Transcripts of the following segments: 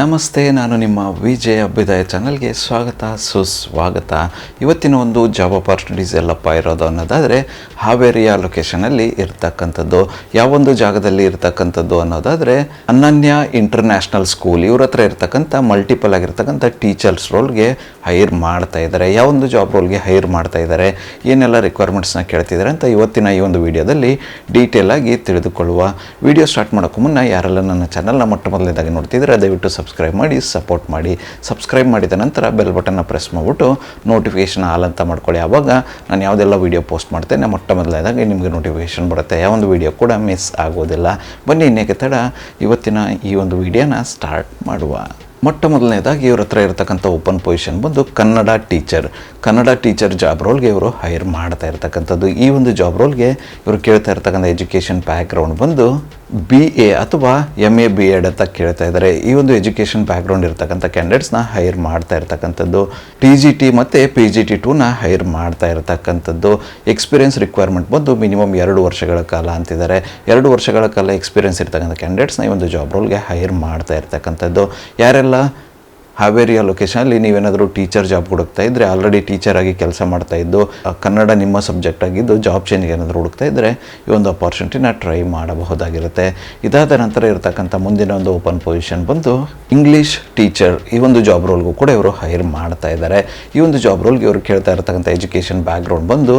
ನಮಸ್ತೆ, ನಾನು ನಿಮ್ಮ ವಿಜಯ ಅಭ್ಯುದಯ ಚಾನಲ್ಗೆ ಸ್ವಾಗತ, ಸುಸ್ವಾಗತ. ಇವತ್ತಿನ ಒಂದು ಜಾಬ್ ಅಪಾರ್ಚುನಿಟೀಸ್ ಎಲ್ಲಪ್ಪ ಇರೋದು ಅನ್ನೋದಾದರೆ, ಹಾವೇರಿಯ ಲೊಕೇಶನಲ್ಲಿ ಇರ್ತಕ್ಕಂಥದ್ದು. ಯಾವೊಂದು ಜಾಗದಲ್ಲಿ ಇರ್ತಕ್ಕಂಥದ್ದು ಅನ್ನೋದಾದರೆ, ಅನನ್ಯ ಇಂಟರ್ನ್ಯಾಷನಲ್ ಸ್ಕೂಲ್ ಇವ್ರ ಹತ್ರ ಇರ್ತಕ್ಕಂಥ ಮಲ್ಟಿಪಲ್ ಆಗಿರ್ತಕ್ಕಂಥ ಟೀಚರ್ಸ್ ರೋಲ್ಗೆ ಹೈರ್ ಮಾಡ್ತಾ ಇದ್ದಾರೆ, ಯಾವೊಂದು ಜಾಬ್ ರೋಲ್ಗೆ ಹೈರ್ ಮಾಡ್ತಾ ಇದ್ದಾರೆ, ಏನೆಲ್ಲ ರಿಕ್ವೈರ್ಮೆಂಟ್ಸ್ನ ಕೇಳ್ತಿದ್ದಾರೆ ಅಂತ ಇವತ್ತಿನ ಈ ಒಂದು ವಿಡಿಯೋದಲ್ಲಿ ಡೀಟೇಲ್ ಆಗಿ ತಿಳಿದುಕೊಳ್ಳುವ ವಿಡಿಯೋ ಸ್ಟಾರ್ಟ್ ಮಾಡೋಕ್ಕೂ ಮುನ್ನ ಯಾರೆಲ್ಲ ನನ್ನ ಚಾನಲ್ನ ಮೊಟ್ಟ ಮೊದಲನೇದಾಗಿ ನೋಡ್ತಿದ್ರೆ ದಯವಿಟ್ಟು ಸಬ್ಸ್ಕ್ರೈಬ್ ಮಾಡಿ ಸಪೋರ್ಟ್ ಮಾಡಿ. ಸಬ್ಸ್ಕ್ರೈಬ್ ಮಾಡಿದ ನಂತರ ಬೆಲ್ ಬಟನ್ನ ಪ್ರೆಸ್ ಮಾಡಿಬಿಟ್ಟು ನೋಟಿಫಿಕೇಷನ್ ಆಲ್ ಅಂತ ಮಾಡ್ಕೊಳ್ಳಿ. ಆವಾಗ ನಾನು ಯಾವುದೆಲ್ಲ ವೀಡಿಯೋ ಪೋಸ್ಟ್ ಮಾಡ್ತೇನೆ, ಮೊಟ್ಟ ಮೊದಲನೇದಾಗಿ ನಿಮಗೆ ನೋಟಿಫಿಕೇಷನ್ ಬರುತ್ತೆ. ಯಾವೊಂದು ವೀಡಿಯೋ ಕೂಡ ಮಿಸ್ ಆಗೋದಿಲ್ಲ. ಬನ್ನಿ, ಇನ್ನೇಕೆ ತಡ, ಇವತ್ತಿನ ಈ ಒಂದು ವಿಡಿಯೋನ ಸ್ಟಾರ್ಟ್ ಮಾಡುವ. ಮೊಟ್ಟ ಮೊದಲನೇದಾಗಿ ಇವ್ರ ಹತ್ರ ಇರತಕ್ಕಂಥ ಓಪನ್ ಪೊಸಿಷನ್ ಬಂದು Kannada teacher Kannada teacher job ರೋಲ್ಗೆ ಇವರು ಹೈರ್ ಮಾಡ್ತಾ ಇರ್ತಕ್ಕಂಥದ್ದು. ಈ ಒಂದು ಜಾಬ್ ರೋಲ್ಗೆ ಇವರು ಕೇಳ್ತಾ ಇರ್ತಕ್ಕಂಥ ಎಜುಕೇಷನ್ ಬ್ಯಾಕ್ಗ್ರೌಂಡ್ ಬಂದು ಬಿ ಎ ಅಥವಾ ಎಂ ಎ ಬಿ ಎಡ್ ಅಂತ ಕೇಳ್ತಾ ಇದ್ದಾರೆ. ಈ ಒಂದು ಎಜುಕೇಷನ್ ಬ್ಯಾಕ್ಗ್ರೌಂಡ್ ಇರ್ತಕ್ಕಂಥ ಕ್ಯಾಂಡಿಡೇಟ್ಸ್ನ ಹೈರ್ ಮಾಡ್ತಾ ಇರ್ತಕ್ಕಂಥದ್ದು. ಟಿ ಜಿ ಟಿ ಮತ್ತು ಪಿ ಜಿ ಟಿ ಟೂನ ಹೈರ್ ಮಾಡ್ತಾ ಇರ್ತಕ್ಕಂಥದ್ದು. ಎಕ್ಸ್ಪೀರಿಯನ್ಸ್ ರಿಕ್ವೈರ್ಮೆಂಟ್ ಬಂದು ಮಿನಿಮಮ್ ಎರಡು ವರ್ಷಗಳ ಕಾಲ ಅಂತಿದ್ದಾರೆ. ಎರಡು ವರ್ಷಗಳ ಕಾಲ ಎಕ್ಸ್ಪೀರಿಯನ್ಸ್ ಇರ್ತಕ್ಕಂಥ ಕ್ಯಾಂಡಿಡೇಟ್ಸ್ನ ಈ ಒಂದು ಜಾಬ್ ರೋಲ್ಗೆ ಹೈರ್ ಮಾಡ್ತಾ ಇರ್ತಕ್ಕಂಥದ್ದು. ಯಾರೆಲ್ಲ ಹಾವೇರಿಯ ಲೊಕೇಶನಲ್ಲಿ ನೀವೇನಾದರೂ ಟೀಚರ್ ಜಾಬ್ ಹುಡುಕ್ತಾ ಇದ್ದರೆ ಆಲ್ರೆಡಿ ಟೀಚರ್ ಆಗಿ ಕೆಲಸ ಮಾಡ್ತಾ ಇದ್ದು ಕನ್ನಡ ನಿಮ್ಮ ಸಬ್ಜೆಕ್ಟ್ ಆಗಿದ್ದು ಜಾಬ್ ಚೇಂಜ್ಗೆ ಏನಾದರೂ ಹುಡುಕ್ತಾ ಇದ್ದರೆ ಈ ಒಂದು ಅಪಾರ್ಚುನಿಟಿನ ಟ್ರೈ ಮಾಡಬಹುದಾಗಿರುತ್ತೆ. ಇದಾದ ನಂತರ ಇರತಕ್ಕಂಥ ಮುಂದಿನ ಒಂದು ಓಪನ್ ಪೊಸಿಷನ್ ಬಂದು ಇಂಗ್ಲೀಷ್ ಟೀಚರ್ ಈ ಒಂದು ಜಾಬ್ ರೋಲ್ಗೂ ಕೂಡ ಇವರು ಹೈರ್ ಮಾಡ್ತಾ ಇದ್ದಾರೆ ಈ ಒಂದು ಜಾಬ್ ರೋಲ್ಗೆ ಇವರು ಕೇಳ್ತಾ ಇರತಕ್ಕಂಥ ಎಜುಕೇಷನ್ ಬ್ಯಾಕ್ಗ್ರೌಂಡ್ ಬಂದು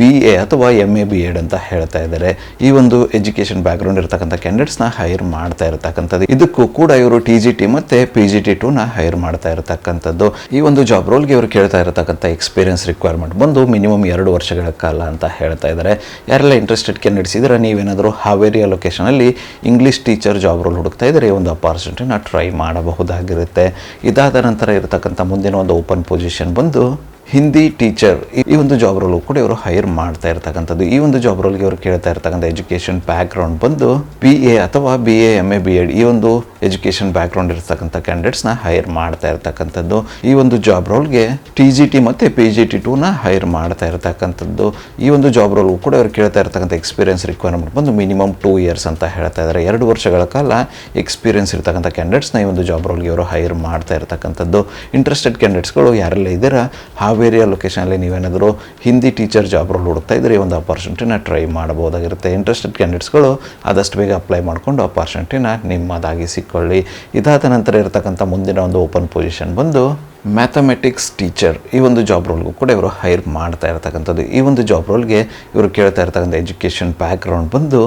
ಬಿ ಎ ಅಥವಾ ಎಂ ಎ ಬಿ ಎಡ್ ಅಂತ ಹೇಳ್ತಾ ಇದ್ದಾರೆ ಈ ಒಂದು ಎಜುಕೇಷನ್ ಬ್ಯಾಕ್ಗ್ರೌಂಡ್ ಇರತಕ್ಕಂಥ ಕ್ಯಾಂಡಿಡೇಟ್ಸ್ನ ಹೈರ್ ಮಾಡ್ತಾ ಇರತಕ್ಕಂಥದ್ದು. ಇದಕ್ಕೂ ಕೂಡ ಇವರು ಟಿ ಜಿ ಟಿ ಮತ್ತು ಪಿ ಜಿ ಟಿ ಟೂನ ಹೈರ್ ಮಾಡ್ತಾ ಇರತಕ್ಕಂಥದ್ದು. ಈ ಒಂದು ಜಾಬ್ ರೋಲ್ಗೆ ಇವರು ಕೇಳ್ತಾ ಇರತಕ್ಕಂಥ ಎಕ್ಸ್ಪೀರಿಯನ್ಸ್ ರಿಕ್ವೈರ್ಮೆಂಟ್ ಬಂದು ಮಿನಿಮಮ್ ಎರಡು ವರ್ಷಗಳ ಕಾಲ ಅಂತ ಹೇಳ್ತಾ ಇದ್ದಾರೆ ಯಾರೆಲ್ಲ ಇಂಟ್ರೆಸ್ಟೆಡ್ ಕ್ಯಾಂಡಿಡೇಟ್ಸ್ ಇದ್ರೆ ನೀವೇನಾದರೂ ಹಾವೇರಿಯ ಲೊಕೇಶನಲ್ಲಿ ಇಂಗ್ಲೀಷ್ ಟೀಚರ್ ಜಾಬ್ ರೋಲ್ ಹುಡುಕ್ತಾ ಇದ್ದರೆ, ಈ ಒಂದು ಅಪಾರ್ಚುನಿಟಿನ ಟ್ರೈ ಮಾಡಬಹುದಾಗಿರುತ್ತೆ. ಇದಾದ ನಂತರ ಇರತಕ್ಕಂಥ ಮುಂದಿನ ಒಂದು ಓಪನ್ ಪೊಸಿಷನ್ ಬಂದು ಹಿಂದಿ ಟೀಚರ್ ಈ ಒಂದು ಜಾಬ್ ರೋಲು ಕೂಡ ಇವರು ಹೈರ್ ಮಾಡ್ತಾ ಇರ್ತಕ್ಕಂಥದ್ದು. ಈ ಒಂದು ಜಾಬ್ ರೋಲ್ಗೆ ಇವರು ಕೇಳ್ತಾ ಇರ್ತಕ್ಕಂಥ ಎಜುಕೇಷನ್ ಬ್ಯಾಕ್ಗ್ರೌಂಡ್ ಬಂದು ಬಿ ಎ ಅಥವಾ B A M A B Ed ಈ ಒಂದು ಎಜುಕೇಷನ್ ಬ್ಯಾಕ್ಗ್ರೌಂಡ್ ಇರ್ತಕ್ಕಂಥ ಕ್ಯಾಂಡಿಡೇಟ್ಸ್ನ ಹೈರ್ ಮಾಡ್ತಾ ಇರ್ತಕ್ಕಂಥದ್ದು. ಈ ಒಂದು ಜಾಬ್ ರೋಲ್ಗೆ ಟಿ ಜಿ ಟಿ ಮತ್ತು ಪಿ ಜಿ ಟಿ ಟೂನ ಹೈರ್ ಮಾಡ್ತಾ ಇರ್ತಕ್ಕಂಥದ್ದು. ಈ ಒಂದು ಜಾಬ್ ರೋಲ್ಗೂ ಕೂಡ ಅವ್ರು ಕೇಳ್ತಾ ಇರ್ತಕ್ಕಂಥ ಎಕ್ಸ್ಪೀರಿಯನ್ಸ್ ರಿಕ್ವೈರ್ಮೆಂಟ್ ಬಂದು ಮಿನಿಮಮ್ ಟೂ ಇಯರ್ಸ್ ಅಂತ ಹೇಳ್ತಾ ಇದ್ದಾರೆ ಎರಡು ವರ್ಷಗಳ ಕಾಲ ಎಕ್ಸ್ಪೀರಿಯನ್ಸ್ ಇರ್ತಕ್ಕಂಥ ಕ್ಯಾಂಡಿಡೇಟ್ಸ್ನ ಈ ಒಂದು ಜಾಬ್ ರೋಲ್ಗೆ ಅವರು ಹೈರ್ ಮಾಡ್ತಾ ಇರ್ತಕ್ಕಂಥದ್ದು. ಇಂಟ್ರೆಸ್ಟೆಡ್ ಕ್ಯಾಂಡಿಡೇಟ್ಸ್ಗಳು ಯಾರೆಲ್ಲ ಇದ್ದೀರಾ ಹಾವೇರಿಯ ಲೊಕೇಶನಲ್ಲಿ ನೀವೇನಾದರೂ ಹಿಂದಿ ಟೀಚರ್ ಜಾಬ್ ರೋಲ್ ಹುಡುಕ್ತಾ ಇದ್ದರೆ ಈ ಒಂದು ಅಪರ್ಚುನಿಟಿನ ಟ್ರೈ ಮಾಡಬಹುದಾಗಿರುತ್ತೆ. ಇಂಟ್ರೆಸ್ಟೆಡ್ ಕ್ಯಾಂಡಿಡೇಟ್ಸ್ಗಳು ಆದಷ್ಟು ಬೇಗ ಅಪ್ಲೈ ಮಾಡಿಕೊಂಡು ಅಪಾರ್ಚುನಿಟಿನ ನಿಮ್ಮದಾಗಿಸಿಕೊಳ್ಳಿ ಇದಾದ ನಂತರ ಇರತಕ್ಕಂಥ ಮುಂದಿನ ಒಂದು ಓಪನ್ ಪೊಸಿಷನ್ ಬಂದು ಮ್ಯಾಥಮೆಟಿಕ್ಸ್ ಟೀಚರ್ ಈ ಒಂದು ಜಾಬ್ ರೋಲ್ಗೂ ಕೂಡ ಇವರು ಹೈರ್ ಮಾಡ್ತಾ ಇರ್ತಕ್ಕಂಥದ್ದು. ಈ ಒಂದು ಜಾಬ್ ರೋಲ್ಗೆ ಇವರು ಕೇಳ್ತಾ ಇರ್ತಕ್ಕಂಥ ಎಜುಕೇಷನ್ ಬ್ಯಾಕ್ಗ್ರೌಂಡ್ ಬಂದು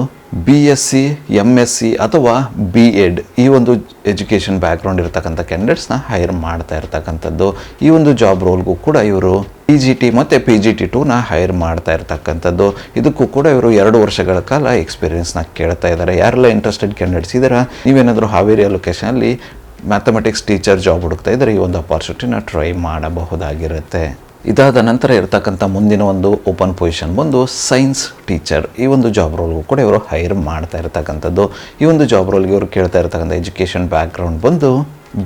B S C M S C ಅಥವಾ ಬಿ ಎಡ್ ಈ ಒಂದು ಎಜುಕೇಷನ್ ಬ್ಯಾಕ್ಗ್ರೌಂಡ್ ಇರತಕ್ಕಂಥ ಕ್ಯಾಂಡಿಡೇಟ್ಸ್ನ ಹೈರ್ ಮಾಡ್ತಾ ಇರ್ತಕ್ಕಂಥದ್ದು. ಈ ಒಂದು ಜಾಬ್ ರೋಲ್ಗೂ ಕೂಡ ಇವರು ಪಿ ಜಿ ಟಿ ಮತ್ತು ಪಿ ಜಿ ಟಿ ಟೂನ ಹೈರ್ ಮಾಡ್ತಾ ಇರ್ತಕ್ಕಂಥದ್ದು. ಇದಕ್ಕೂ ಕೂಡ ಇವರು ಎರಡು ವರ್ಷಗಳ ಕಾಲ ಎಕ್ಸ್ಪೀರಿಯನ್ಸ್ನ ಕೇಳ್ತಾ ಇದ್ದಾರೆ. ಯಾರೆಲ್ಲ ಇಂಟ್ರೆಸ್ಟೆಡ್ ಕ್ಯಾಂಡಿಡೇಟ್ಸ್ ಇದ್ದಾರೆ, ನೀವೇನಾದರೂ ಹಾವೇರಿಯ ಲೊಕೇಶನಲ್ಲಿ ಮ್ಯಾಥಮೆಟಿಕ್ಸ್ ಟೀಚರ್ ಜಾಬ್ ಹುಡುಕ್ತಾ ಇದ್ದರೆ ಈ ಒಂದು ಅಪಾರ್ಚುನಿಟಿನ ಟ್ರೈ ಮಾಡಬಹುದಾಗಿರುತ್ತೆ. ಇದಾದ ನಂತರ ಇರತಕ್ಕಂಥ ಮುಂದಿನ ಒಂದು ಓಪನ್ ಪೊಸಿಷನ್ ಬಂದು ಸೈನ್ಸ್ ಟೀಚರ್ ಈ ಒಂದು ಜಾಬ್ ರೋಲ್ಗೂ ಕೂಡ ಇವರು ಹೈರ್ ಮಾಡ್ತಾ ಇರ್ತಕ್ಕಂಥದ್ದು. ಈ ಒಂದು ಜಾಬ್ ರೋಲ್ಗೆ ಇವರು ಕೇಳ್ತಾ ಇರ್ತಕ್ಕಂಥ ಎಜುಕೇಷನ್ ಬ್ಯಾಕ್ಗ್ರೌಂಡ್ ಬಂದು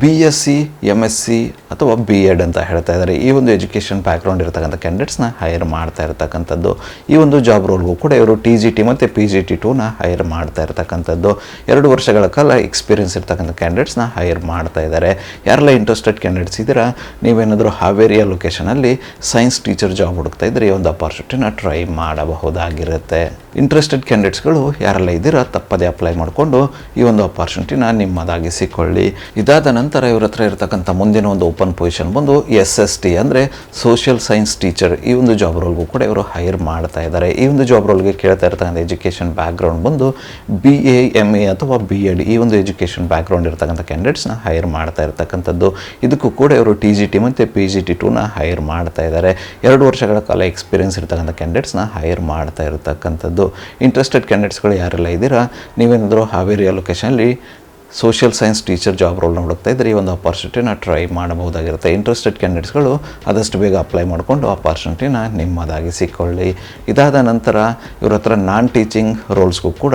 B S C M S C ಅಥವಾ ಬಿ ಎಡ್ ಅಂತ ಹೇಳ್ತಾ ಇದ್ದಾರೆ. ಈ ಒಂದು ಎಜುಕೇಷನ್ ಬ್ಯಾಕ್ಗ್ರೌಂಡ್ ಇರತಕ್ಕಂಥ ಕ್ಯಾಂಡಿಡೇಟ್ಸ್ನ ಹೈರ್ ಮಾಡ್ತಾ ಇರತಕ್ಕಂಥದ್ದು. ಈ ಒಂದು ಜಾಬ್ ರೋಲ್ಗೂ ಕೂಡ ಇವರು ಟಿ ಜಿ ಟಿ ಮತ್ತು ಪಿ ಜಿ ಟಿ ಟೂನ ಹೈರ್ ಮಾಡ್ತಾ ಇರತಕ್ಕಂಥದ್ದು. ಎರಡು ವರ್ಷಗಳ ಕಾಲ ಎಕ್ಸ್ಪೀರಿಯನ್ಸ್ ಇರ್ತಕ್ಕಂಥ ಕ್ಯಾಂಡಿಡೇಟ್ಸ್ನ ಹೈರ್ ಮಾಡ್ತಾ ಇದ್ದಾರೆ. ಯಾರೆಲ್ಲ ಇಂಟ್ರೆಸ್ಟೆಡ್ ಕ್ಯಾಂಡಿಡೇಟ್ಸ್ ಇದ್ದೀರಾ, ನೀವೇನಾದರೂ ಹಾವೇರಿಯ ಲೊಕೇಶನಲ್ಲಿ ಸೈನ್ಸ್ ಟೀಚರ್ ಜಾಬ್ ಹುಡುಕ್ತಾ ಇದ್ದರೆ ಈ ಒಂದು ಅಪಾರ್ಚುನಿಟಿನ ಟ್ರೈ ಮಾಡಬಹುದಾಗಿರುತ್ತೆ. ಇಂಟ್ರೆಸ್ಟೆಡ್ ಕ್ಯಾಂಡಿಡೇಟ್ಸ್ಗಳು ಯಾರೆಲ್ಲ ಇದ್ದೀರಾ, ತಪ್ಪದೇ ಅಪ್ಲೈ ಮಾಡಿಕೊಂಡು ಈ ಒಂದು ಅಪಾರ್ಚುನಿಟಿನ ನಿಮ್ಮದಾಗಿಸಿಕೊಳ್ಳಿ. ಇದಾದ ನಂತರ ಇವ್ರ ಹತ್ರ ಇರತಕ್ಕಂಥ ಮುಂದಿನ ಒಂದು ಓಪನ್ ಪೊಸಿಷನ್ ಬಂದು ಎಸ್ ಎಸ್ ಟಿ ಅಂದರೆ ಸೋಷಿಯಲ್ ಸೈನ್ಸ್ ಟೀಚರ್ ಈ ಒಂದು ಜಾಬ್ ರೋಲ್ಗೂ ಕೂಡ ಇವರು ಹೈರ್ ಮಾಡ್ತಾ ಇದ್ದಾರೆ. ಈ ಒಂದು ಜಾಬ್ ರೋಲ್ಗೆ ಕೇಳ್ತಾ ಇರ್ತಕ್ಕಂಥ ಎಜುಕೇಷನ್ ಬ್ಯಾಕ್ಗ್ರೌಂಡ್ ಬಂದು ಬಿ ಎ ಎಂ ಎ ಅಥವಾ ಬಿ ಎಡ್ ಈ ಒಂದು ಎಜುಕೇಷನ್ ಬ್ಯಾಕ್ಗ್ರೌಂಡ್ ಇರ್ತಕ್ಕಂಥ ಕ್ಯಾಂಡಿಡೇಟ್ಸ್ನ ಹೈರ್ ಮಾಡ್ತಾ ಇರ್ತಕ್ಕಂಥದ್ದು. ಇದಕ್ಕೂ ಕೂಡ ಇವರು ಟಿ ಜಿ ಟಿ ಮತ್ತು ಪಿ ಜಿ ಟಿ ಟೂನ ಹೈರ್ ಮಾಡ್ತಾ ಇದ್ದಾರೆ. ಎರಡು ವರ್ಷಗಳ ಕಾಲ ಎಕ್ಸ್ಪೀರಿಯನ್ಸ್ ಇರ್ತಕ್ಕಂಥ ಕ್ಯಾಂಡಿಡೇಟ್ಸ್ನ ಹೈರ್ ಮಾಡ್ತಾ ಇರ್ತಕ್ಕಂಥದ್ದು. ಇಂಟ್ರೆಸ್ಟೆಡ್ ಕ್ಯಾಂಡಿಡೇಟ್ಸ್ಗಳು ಯಾರೆಲ್ಲ ಇದ್ದೀರಾ? ನೀವೇನಾದರೂ ಹಾವೇರಿ ಲೊಕೇಶನಲ್ಲಿ ಸೋಷಿಯಲ್ ಸೈನ್ಸ್ ಟೀಚರ್ ಜಾಬ್ ರೋಲ್ನ ಹುಡುಕ್ತಾ ಇದ್ದರೆ ಈ ಒಂದು ಅಪಾರ್ಚುನಿಟಿನ ಟ್ರೈ ಮಾಡಬಹುದಾಗಿರುತ್ತೆ. ಇಂಟ್ರೆಸ್ಟೆಡ್ ಕ್ಯಾಂಡಿಡೇಟ್ಸ್ಗಳು ಆದಷ್ಟು ಬೇಗ ಅಪ್ಲೈ ಮಾಡಿಕೊಂಡು ನಿಮ್ಮದಾಗಿ ನಿಮ್ಮದಾಗಿಸಿಕೊಳ್ಳಿ ಇದಾದ ನಂತರ ಇವ್ರ ಹತ್ರ ನಾನ್ ಟೀಚಿಂಗ್ ರೋಲ್ಸ್ಗೂ ಕೂಡ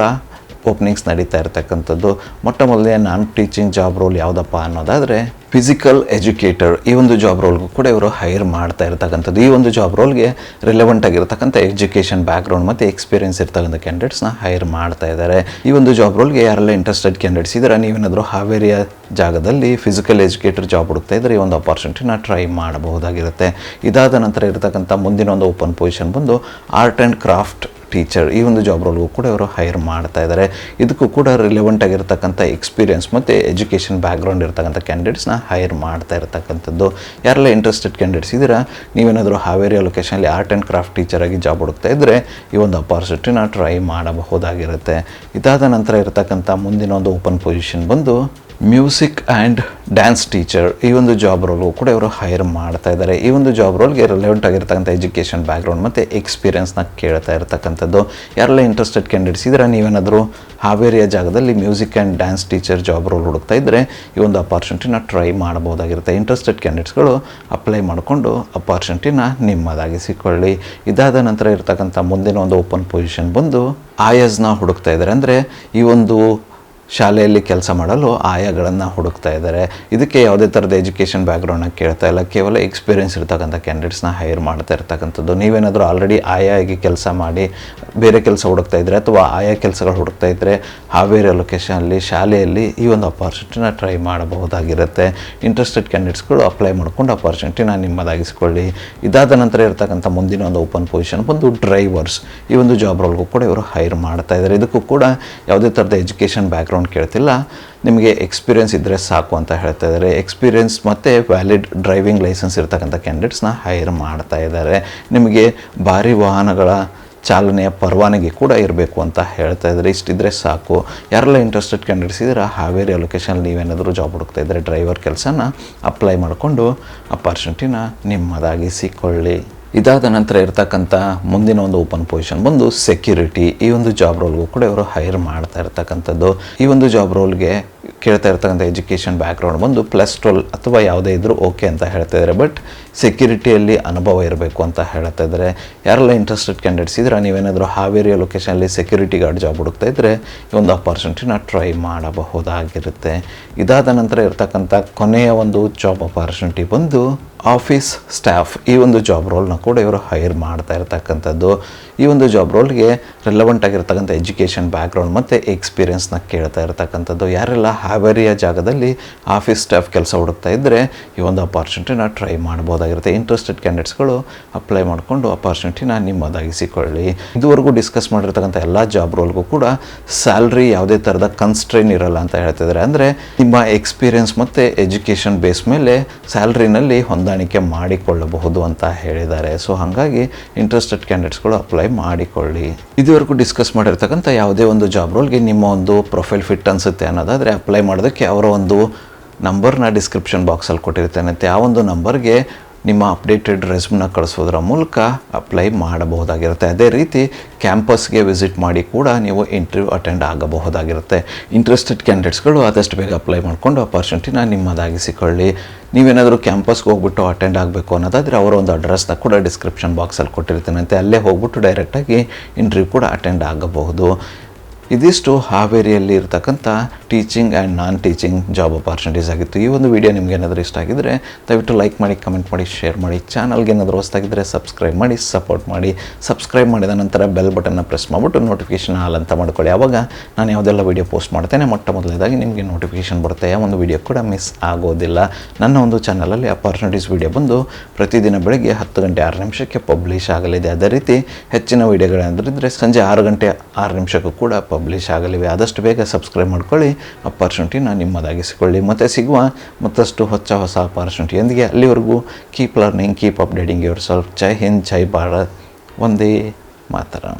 ಓಪನಿಂಗ್ಸ್ ನಡೀತಾ ಇರತಕ್ಕಂಥದ್ದು. ಮೊಟ್ಟ ಮೊದಲೇ ನಾನು ಟೀಚಿಂಗ್ ಜಾಬ್ ರೋಲ್ ಯಾವುದಪ್ಪ ಅನ್ನೋದಾದರೆ ಫಿಸಿಕಲ್ ಎಜುಕೇಟರ್ ಈ ಒಂದು ಜಾಬ್ ರೋಲ್ಗೂ ಕೂಡ ಇವರು ಹೈರ್ ಮಾಡ್ತಾ ಇರ್ತಕ್ಕಂಥದ್ದು. ಈ ಒಂದು ಜಾಬ್ ರೋಲ್ಗೆ ರಿಲೆವೆಂಟ್ ಆಗಿರ್ತಕ್ಕಂಥ ಎಜುಕೇಷನ್ ಬ್ಯಾಕ್ಗ್ರೌಂಡ್ ಮತ್ತು ಎಕ್ಸ್ಪೀರಿಯನ್ಸ್ ಇರ್ತಕ್ಕಂಥ ಕ್ಯಾಂಡಿಡೇಟ್ಸ್ನ ಹೈರ್ ಮಾಡ್ತಾ ಇದ್ದಾರೆ. ಈ ಒಂದು ಜಾಬ್ ರೋಲ್ಗೆ ಯಾರೆಲ್ಲ ಇಂಟ್ರೆಸ್ಟೆಡ್ ಕ್ಯಾಂಡಿಡೇಟ್ಸ್ ಇದ್ದಾರೆ, ನೀವೇನಾದರೂ ಹಾವೇರಿಯ ಜಾಗದಲ್ಲಿ ಫಿಸಿಕಲ್ ಎಜುಕೇಟರ್ ಜಾಬ್ ಹುಡುಕ್ತಾ ಇದ್ದರೆ ಈ ಒಂದು ಅಪಾರ್ಚುನಿಟಿನ ಟ್ರೈ ಮಾಡಬಹುದಾಗಿರುತ್ತೆ. ಇದಾದ ನಂತರ ಇರತಕ್ಕಂಥ ಮುಂದಿನ ಒಂದು ಓಪನ್ ಪೊಸಿಷನ್ ಬಂದು ಆರ್ಟ್ ಆ್ಯಂಡ್ ಕ್ರಾಫ್ಟ್ ಟೀಚರ್ ಈ ಒಂದು ಜಾಬ್ ರೋಲ್ಗೂ ಕೂಡ ಇವರು ಹೈರ್ ಮಾಡ್ತಾ ಇದ್ದಾರೆ ಇದಕ್ಕೂ ಕೂಡ ರಿಲೆವೆಂಟ್ ಆಗಿರ್ತಕ್ಕಂಥ ಎಕ್ಸ್ಪೀರಿಯನ್ಸ್ ಮತ್ತು ಎಜುಕೇಷನ್ ಬ್ಯಾಕ್ಗ್ರೌಂಡ್ ಇರ್ತಕ್ಕಂಥ ಕ್ಯಾಂಡಿಡೇಟ್ಸ್ನ ಹೈರ್ ಮಾಡ್ತಾ ಇರ್ತಕ್ಕಂಥದ್ದು. ಯಾರೆಲ್ಲ ಇಂಟ್ರೆಸ್ಟೆಡ್ ಕ್ಯಾಂಡಿಡೇಟ್ಸ್ ಇದ್ದೀರಾ, ನೀವೇನಾದರೂ ಹಾವೇರಿ ಲೊಕೇಶನಲ್ಲಿ ಆರ್ಟ್ ಆ್ಯಂಡ್ ಕ್ರಾಫ್ಟ್ ಟೀಚರ್ ಆಗಿ ಜಾಬ್ ಹುಡುಕ್ತಾ ಇದ್ದರೆ ಈ ಒಂದು ಅಪಾರ್ಚುನಿಟಿನ ಟ್ರೈ ಮಾಡಬಹುದಾಗಿರುತ್ತೆ. ಇದಾದ ನಂತರ ಇರತಕ್ಕಂಥ ಮುಂದಿನ ಒಂದು ಓಪನ್ ಪೊಸಿಷನ್ ಬಂದು ಮ್ಯೂಸಿಕ್ ಆ್ಯಂಡ್ ಡ್ಯಾನ್ಸ್ ಟೀಚರ್ ಈ ಒಂದು ಜಾಬ್ ರೋಲ್ಗೂ ಕೂಡ ಇವರು ಹೈರ್ ಮಾಡ್ತಾ ಇದ್ದಾರೆ. ಈ ಒಂದು ಜಾಬ್ ರೋಲ್ಗೆ ರಿಲೆವೆಂಟ್ ಆಗಿರ್ತಕ್ಕಂಥ ಎಜುಕೇಷನ್ ಬ್ಯಾಕ್ಗ್ರೌಂಡ್ ಮತ್ತು ಎಕ್ಸ್ಪೀರಿಯೆನ್ಸ್ನ ಕೇಳ್ತಾ ಇರ್ತಕ್ಕಂಥದ್ದು. ಯಾರೆಲ್ಲ ಇಂಟ್ರೆಸ್ಟೆಡ್ ಕ್ಯಾಂಡಿಡೇಟ್ಸ್ ಇದ್ದರೆ, ನೀವೇನಾದರೂ ಹಾವೇರಿಯ ಜಾಗದಲ್ಲಿ music and dance teacher job role ಹುಡುಕ್ತಾ ಇದ್ದರೆ ಈ ಒಂದು ಅಪಾರ್ಚುನಿಟಿನ ಟ್ರೈ ಮಾಡ್ಬೋದಾಗಿರುತ್ತೆ ಇಂಟ್ರೆಸ್ಟೆಡ್ ಕ್ಯಾಂಡಿಡೇಟ್ಸ್ಗಳು ಅಪ್ಲೈ ಮಾಡಿಕೊಂಡು ಅಪಾರ್ಚುನಿಟಿನ ನಿಮ್ಮದಾಗಿಸಿಕೊಳ್ಳಿ ಇದಾದ ನಂತರ ಇರ್ತಕ್ಕಂಥ ಮುಂದಿನ ಒಂದು ಓಪನ್ ಪೊಸಿಷನ್ ಬಂದು ಆಯಸ್ನ ಹುಡುಕ್ತಾ ಇದ್ದಾರೆ. ಅಂದರೆ ಈ ಒಂದು ಶಾಲೆಯಲ್ಲಿ ಕೆಲಸ ಮಾಡಲು ಆಯಾಗಳನ್ನು ಹುಡುಕ್ತಾ ಇದ್ದಾರೆ. ಇದಕ್ಕೆ ಯಾವುದೇ ಥರದ ಎಜುಕೇಷನ್ ಬ್ಯಾಕ್ಗ್ರೌಂಡ್ನ ಕೇಳ್ತಾ ಇಲ್ಲ. ಕೇವಲ ಎಕ್ಸ್ಪೀರಿಯನ್ಸ್ ಇರ್ತಕ್ಕಂಥ ಕ್ಯಾಂಡಿಡೇಟ್ಸ್ನ ಹೈರ್ ಮಾಡ್ತಾ ಇರ್ತಕ್ಕಂಥದ್ದು. ನೀವೇನಾದರೂ ಆಲ್ರೆಡಿ ಆಯಾಗಿ ಕೆಲಸ ಮಾಡಿ, ಬೇರೆ ಕೆಲಸ ಹುಡುಕ್ತಾ ಇದ್ದರೆ ಅಥವಾ ಆಯಾ ಕೆಲಸಗಳು ಹುಡುಕ್ತಾ ಇದ್ದರೆ ಹಾವೇರಿ ಲೊಕೇಶನಲ್ಲಿ ಶಾಲೆಯಲ್ಲಿ ಈ ಒಂದು ಅಪಾರ್ಚುನಿಟಿನ ಟ್ರೈ ಮಾಡಬಹುದಾಗಿರುತ್ತೆ. ಇಂಟ್ರೆಸ್ಟೆಡ್ ಕ್ಯಾಂಡಿಡೇಟ್ಸ್ಗಳು ಅಪ್ಲೈ ಮಾಡ್ಕೊಂಡು ಅಪಾರ್ಚುನಿಟಿನ ನಿಮ್ಮದಾಗಿಸ್ಕೊಳ್ಳಿ. ಇದಾದ ನಂತರ ಇರ್ತಕ್ಕಂಥ ಮುಂದಿನ ಒಂದು ಓಪನ್ ಪೊಸಿಷನ್ ಬಂದು ಡ್ರೈವರ್ಸ್ ಈ ಒಂದು ಜಾಬ್ ರೋಲ್ಗೂ ಕೂಡ ಇವರು ಹೈರ್ ಮಾಡ್ತಾ ಇದ್ದಾರೆ. ಇದಕ್ಕೂ ಕೂಡ ಯಾವುದೇ ಥರದ ಎಜುಕೇಷನ್ ಬ್ಯಾಕ್ಗ್ರೌಂಡ್ ಕೇಳ್ತಿಲ್ಲ, ನಿಮಗೆ ಎಕ್ಸ್ಪೀರಿಯನ್ಸ್ ಇದ್ದರೆ ಸಾಕು ಅಂತ ಹೇಳ್ತಾ ಇದ್ದಾರೆ ಎಕ್ಸ್ಪೀರಿಯನ್ಸ್ ಮತ್ತು ವ್ಯಾಲಿಡ್ ಡ್ರೈವಿಂಗ್ ಲೈಸೆನ್ಸ್ ಇರ್ತಕ್ಕಂಥ ಕ್ಯಾಂಡಿಡೇಟ್ಸ್ನ ಹೈರ್ ಮಾಡ್ತಾ ಇದ್ದಾರೆ ನಿಮಗೆ ಭಾರಿ ವಾಹನಗಳ ಚಾಲನೆಯ ಪರವಾನಗಿ ಕೂಡ ಇರಬೇಕು ಅಂತ ಹೇಳ್ತಾ ಇದ್ದಾರೆ ಇಷ್ಟಿದ್ರೆ ಸಾಕು. ಯಾರೆಲ್ಲ ಇಂಟ್ರೆಸ್ಟೆಡ್ ಕ್ಯಾಂಡಿಡೇಟ್ಸ್ ಇದ್ದೀರಾ, ಹಾವೇರಿ ಲೊಕೇಶನಲ್ಲಿ ನೀವೇನಾದರೂ ಜಾಬ್ ಹುಡುಕ್ತಾ ಇದ್ದರೆ ಡ್ರೈವರ್ ಕೆಲಸನ ಅಪ್ಲೈ ಮಾಡಿಕೊಂಡು ಅಪಾರ್ಚುನಿಟಿನ ನಿಮ್ಮದಾಗಿಸಿಕೊಳ್ಳಿ. ಇದಾದ ನಂತರ ಇರ್ತಕ್ಕಂಥ ಮುಂದಿನ ಒಂದು ಓಪನ್ ಪೊಸಿಷನ್ ಬಂದು ಸೆಕ್ಯೂರಿಟಿ ಈ ಒಂದು ಜಾಬ್ ರೋಲ್ಗೂ ಕೂಡ ಇವರು ಹೈರ್ ಮಾಡ್ತಾ ಇರ್ತಕ್ಕಂಥದ್ದು. ಈ ಒಂದು ಜಾಬ್ ರೋಲ್ಗೆ ಕೇಳ್ತಾ ಇರ್ತಕ್ಕಂಥ ಎಜುಕೇಷನ್ ಬ್ಯಾಕ್ಗ್ರೌಂಡ್ ಬಂದು ಪ್ಲಸ್ ಟ್ವೆಲ್ ಅಥವಾ ಯಾವುದೇ ಇದ್ದರೂ ಓಕೆ ಅಂತ ಹೇಳ್ತಾ ಇದ್ದಾರೆ. ಬಟ್ ಸೆಕ್ಯೂರಿಟಿಯಲ್ಲಿ ಅನುಭವ ಇರಬೇಕು ಅಂತ ಹೇಳ್ತಾ ಇದ್ದಾರೆ. ಯಾರೆಲ್ಲ ಇಂಟ್ರೆಸ್ಟೆಡ್ ಕ್ಯಾಂಡಿಡೇಟ್ಸ್ ಇದ್ದರೆ ನೀವೇನಾದರೂ ಹಾವೇರಿಯ ಲೊಕೇಶನಲ್ಲಿ ಸೆಕ್ಯೂರಿಟಿ ಗಾರ್ಡ್ ಜಾಬ್ ಹುಡುಕ್ತಾ ಇದ್ದರೆ ಈ ಒಂದು ಅಪಾರ್ಚುನಿಟಿನ ಟ್ರೈ ಮಾಡಬಹುದಾಗಿರುತ್ತೆ. ಇದಾದ ನಂತರ ಇರ್ತಕ್ಕಂಥ ಕೊನೆಯ ಒಂದು ಜಾಬ್ ಅಪಾರ್ಚುನಿಟಿ ಬಂದು ಆಫೀಸ್ ಸ್ಟಾಫ್ ಈ ಒಂದು ಜಾಬ್ ರೋಲ್ನ ಕೂಡ ಇವರು ಹೈರ್ ಮಾಡ್ತಾ ಇರ್ತಕ್ಕಂಥದ್ದು. ಈ ಒಂದು ಜಾಬ್ ರೋಲ್ಗೆ ರೆಲವೆಂಟ್ ಆಗಿರ್ತಕ್ಕಂಥ ಎಜುಕೇಷನ್ ಬ್ಯಾಕ್ಗ್ರೌಂಡ್ ಮತ್ತು ಎಕ್ಸ್ಪೀರಿಯನ್ಸ್ನ ಕೇಳ್ತಾ ಇರ್ತಕ್ಕಂಥದ್ದು. ಯಾರೆಲ್ಲ ಹಾವೇರಿಯ ಜಾಗದಲ್ಲಿ ಆಫೀಸ್ ಸ್ಟಾಫ್ ಕೆಲಸ ಹುಡುಕ್ತಾ ಇದ್ದರೆ ಈ ಒಂದು ಅಪಾರ್ಚುನಿಟಿನ ಟ್ರೈ ಮಾಡ್ಬೋದಾಗಿರುತ್ತೆ. ಇಂಟ್ರೆಸ್ಟೆಡ್ ಕ್ಯಾಂಡಿಡೇಟ್ಸ್ಗಳು ಅಪ್ಲೈ ಮಾಡಿಕೊಂಡು ಅಪಾರ್ಚುನಿಟಿನ ನಿಮ್ಮದಾಗಿಸಿಕೊಳ್ಳಿ. ಇದುವರೆಗೂ ಡಿಸ್ಕಸ್ ಮಾಡಿರ್ತಕ್ಕಂಥ ಎಲ್ಲ ಜಾಬ್ ರೋಲ್ಗೂ ಕೂಡ ಸ್ಯಾಲ್ರಿ ಯಾವುದೇ ಥರದ ಕನ್ಸ್ಟ್ರೈನ್ ಇರಲ್ಲ ಅಂತ ಹೇಳ್ತಿದ್ದಾರೆ. ಅಂದರೆ ನಿಮ್ಮ ಎಕ್ಸ್ಪೀರಿಯನ್ಸ್ ಮತ್ತು ಎಜುಕೇಷನ್ ಬೇಸ್ ಮೇಲೆ ಸ್ಯಾಲ್ರಿನಲ್ಲಿ ಹೊಂದಾಣಿಕೆ ಮಾಡಿಕೊಳ್ಳಬಹುದು ಅಂತ ಹೇಳಿದ್ದಾರೆ. ಸೊ ಹಾಗಾಗಿ ಇಂಟ್ರೆಸ್ಟೆಡ್ ಕ್ಯಾಂಡಿಡೇಟ್ಸ್ಗಳು ಅಪ್ಲೈ ಮಾಡಿಕೊಳ್ಳಿ. ಇದುವರೆಗೂ ಡಿಸ್ಕಸ್ ಮಾಡಿರ್ತಕ್ಕಂಥ ಯಾವುದೇ ಒಂದು ಜಾಬ್ ರೋಲ್ಗೆ ನಿಮ್ಮ ಒಂದು ಪ್ರೊಫೈಲ್ ಫಿಟ್ ಅನಿಸುತ್ತೆ ಅನ್ನೋದಾದರೆ ಅಪ್ಲೈ ಮಾಡೋದಕ್ಕೆ ಅವರ ಒಂದು ನಂಬರ್ನ ಡಿಸ್ಕ್ರಿಪ್ಷನ್ ಬಾಕ್ಸಲ್ಲಿ ಕೊಟ್ಟಿರ್ತಾನಂತೆ ಆ ಒಂದು ನಂಬರ್ಗೆ ನಿಮ್ಮ ಅಪ್ಡೇಟೆಡ್ ರೆಸ್ಯೂಮ್ನ ಕಳಿಸೋದ್ರ ಮೂಲಕ ಅಪ್ಲೈ ಮಾಡಬಹುದಾಗಿರುತ್ತೆ. ಅದೇ ರೀತಿ ಕ್ಯಾಂಪಸ್ಗೆ ವಿಸಿಟ್ ಮಾಡಿ ಕೂಡ ನೀವು ಇಂಟರ್ವ್ಯೂ ಅಟೆಂಡ್ ಆಗಬಹುದಾಗಿರುತ್ತೆ. ಇಂಟ್ರೆಸ್ಟೆಡ್ ಕ್ಯಾಂಡಿಡೇಟ್ಸ್ಗಳು ಆದಷ್ಟು ಬೇಗ ಅಪ್ಲೈ ಮಾಡಿಕೊಂಡು ಅಪಾರ್ಚುನಿಟಿನ ನಿಮ್ಮದಾಗಿಸಿಕೊಳ್ಳಿ. ನೀವೇನಾದರೂ ಕ್ಯಾಂಪಸ್ಗೆ ಹೋಗ್ಬಿಟ್ಟು ಅಟೆಂಡ್ ಆಗಬೇಕು ಅನ್ನೋದಾದರೆ ಅವರ ಒಂದು ಅಡ್ರೆಸ್ನ ಕೂಡ ಡಿಸ್ಕ್ರಿಪ್ಷನ್ ಬಾಕ್ಸಲ್ಲಿ ಕೊಟ್ಟಿರ್ತಾನಂತೆ ಅಲ್ಲೇ ಹೋಗ್ಬಿಟ್ಟು ಡೈರೆಕ್ಟಾಗಿ ಇಂಟರ್ವ್ಯೂ ಕೂಡ ಅಟೆಂಡ್ ಆಗಬಹುದು. ಇದಿಷ್ಟು ಹಾವೇರಿಯಲ್ಲಿ ಇರತಕ್ಕಂಥ teaching and non teaching job opportunities ಆಗಿತ್ತು. ಈ ಒಂದು ವಿಡಿಯೋ ನಿಮ್ಗೆ ಏನಾದರೂ ಇಷ್ಟ ಆಗಿದ್ದರೆ ದಯವಿಟ್ಟು ಲೈಕ್ ಮಾಡಿ ಕಮೆಂಟ್ ಮಾಡಿ ಶೇರ್ ಮಾಡಿ. ಚಾನಲ್ಗೆ ಏನಾದರೂ ಹೊಸ್ತಾಗಿದ್ದರೆ ಸಬ್ಸ್ಕ್ರೈಬ್ ಮಾಡಿ ಸಪೋರ್ಟ್ ಮಾಡಿ. ಸಬ್ಸ್ಕ್ರೈಬ್ ಮಾಡಿದ ನಂತರ ಬೆಲ್ ಬಟನ್ನ ಪ್ರೆಸ್ ಮಾಡಿಬಿಟ್ಟು ನೋಟಿಫಿಕೇಷನ್ ಹಾಲ್ ಅಂತ ಮಾಡ್ಕೊಳ್ಳಿ. ಆವಾಗ ನಾನು ಯಾವುದೆಲ್ಲ ವೀಡಿಯೋ ಪೋಸ್ಟ್ ಮಾಡ್ತೇನೆ, ಮೊಟ್ಟ ಮೊದಲೇದಾಗಿ ನಿಮಗೆ ನೋಟಿಫಿಕೇಷನ್ ಬರುತ್ತೆ. ಯಾವ ಒಂದು ವೀಡಿಯೋ ಕೂಡ ಮಿಸ್ ಆಗೋದಿಲ್ಲ. ನನ್ನ ಒಂದು ಚಾನಲಲ್ಲಿ ಅಪಾರ್ಚುನಿಟೀಸ್ ವೀಡಿಯೋ ಬಂದು ಪ್ರತಿದಿನ ಬೆಳಗ್ಗೆ ಹತ್ತು ಗಂಟೆ ಆರು ನಿಮಿಷಕ್ಕೆ ಪಬ್ಲಿಷ್ ಆಗಲಿದೆ. ಅದೇ ರೀತಿ ಹೆಚ್ಚಿನ ವೀಡಿಯೋಗಳೇನಾದ್ರಿದ್ರೆ ಸಂಜೆ ಆರು ಗಂಟೆ ಆರು ನಿಮಿಷಕ್ಕೂ ಕೂಡ ಪಬ್ಲಿಷ್ ಆಗಲಿವೆ, ಆದಷ್ಟು ಬೇಗ ಸಬ್ಸ್ಕ್ರೈಬ್ ಮಾಡ್ಕೊಳ್ಳಿ. ಅಪಾರ್ಚುನಿಟಿನ ನಿಮ್ಮದಾಗಿಸಿಕೊಳ್ಳಿ. ಮತ್ತು ಸಿಗುವ ಮತ್ತಷ್ಟು ಹೊಸ ಹೊಸ ಅಪಾರ್ಚುನಿಟಿಯೊಂದಿಗೆ ಅಲ್ಲಿವರೆಗೂ keep learning keep updating yourself ಜೈ ಹಿಂದ್, ಜೈ ಭಾರತ್. ಒಂದೇ ಮಾತರಂ.